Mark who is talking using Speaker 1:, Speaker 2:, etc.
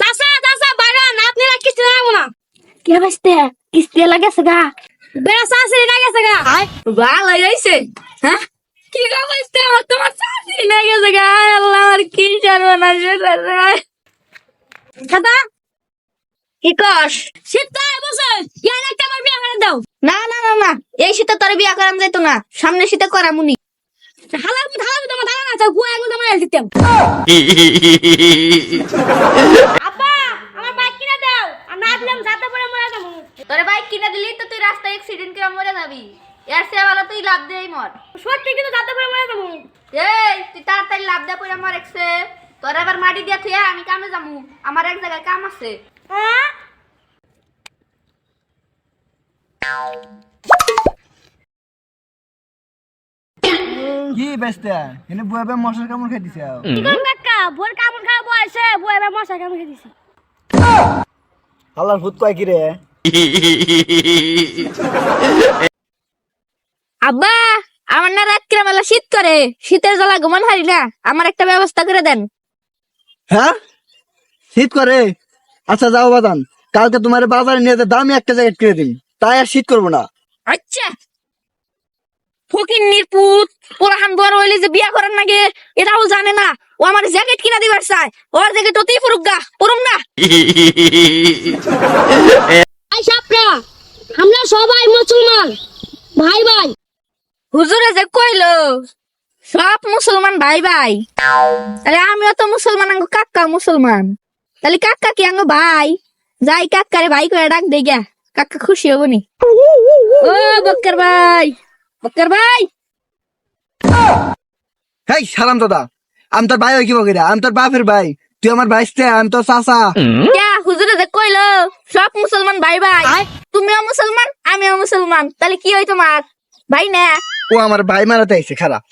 Speaker 1: চাচা চাচা বাগান আপনি না কিস্তি দেবো না
Speaker 2: কে বাঁচতে কিস্তি লাগেছে গা।
Speaker 1: বেড়া চাষি না গেছে গা। ভালো হয়েছে হ্যাঁ কি গা বলতে আমার তোমার চাষি না গেছে গা। আল্লাহ আমার কি জানব না সেটা
Speaker 2: কি কস?
Speaker 1: শীতটা বসে। ইয়ার একটা আমার বিয়ে করে দাও।
Speaker 2: না না না না। এই শীতে তোর বিয়া করাম যাইতো না। সামনে শীতে করামুনি।
Speaker 1: হালার মধ্যে হালার তোমার ধারণা আছে গুয়া দিতাম আব্বা আমার বাইক কিনে দাও। আর না দিলাম যাতে পরে মরে যাব।
Speaker 2: তোর বাইক কিনে দিলি তো তুই রাস্তায় অ্যাক্সিডেন্ট করে মরে যাবি। এর সে ভালো তুই লাভ দেই মর।
Speaker 1: সত্যি কিন্তু যাতে পরে মরে যাব।
Speaker 2: এই তুই তাড়াতাড়ি লাভ দে পয়রা মর একসে তোর এবার মাটি দিয়া থুয়া আমি কামে যামু আমার এক জায়গায় কাম আছে।
Speaker 1: হ্যাঁ?
Speaker 3: কি বেচতে এনে বুয়াবে মশার কামড় খাই দিছে।
Speaker 1: কি কাকা? ভোর কামড় খাওয়া বয়সে বউ এবার মশা কামড় খেয়ে দিছি
Speaker 3: আল্লাহর ভূত কয় কি রে
Speaker 2: আব্বা আমার না রাত্রে মেলা শীত করে। শীতের জ্বালা ঘুমান হারি না। আমার একটা ব্যবস্থা করে দেন।
Speaker 3: হ্যাঁ? শীত করে? আচ্ছা যাও বাদান কালকে তোমার বাজারে নিয়ে দামি একটা জ্যাকেট কিনে দিন তাই আর শীত করব না।
Speaker 2: আচ্ছা। ফকির নির্পুত পোড়াহান বড় হইলে যে বিয়া করার নাকি এটাও জানে না। ও আমার জ্যাকেট কিনা দিবার চায়। ওর জ্যাকেট অতি পুরুক গা পুরুম না।
Speaker 1: সাপরা আমরা সবাই মুসলমান। ভাই ভাই।
Speaker 2: হুজুরে যে কইলো সব মুসলমান ভাই ভাই। তাহলে আমিও তো মুসলমান আঙ্গো কাকা মুসলমান। তাহলে কাকা কি আঙ্গো ভাই? যাই কাকারে ভাই করে ডাক দে গা কাকা খুশি হব নি। ও বক্কর ভাই। বক্কর ভাই।
Speaker 3: হেই সালাম দাদা। আমি তোর ভাই হই কি বকিরা আমি তোর বাপের ভাই। তুই আমার ভাইস্তে আমি তোর চাচা।
Speaker 2: ক্যা হুজুরে যে কইলো সব মুসলমান ভাই ভাই। তুমিও মুসলমান আমিও মুসলমান। তাহলে কি হই তোমার? ভাই না।
Speaker 3: ও আমার ভাই মারাতে আইছে খারাপ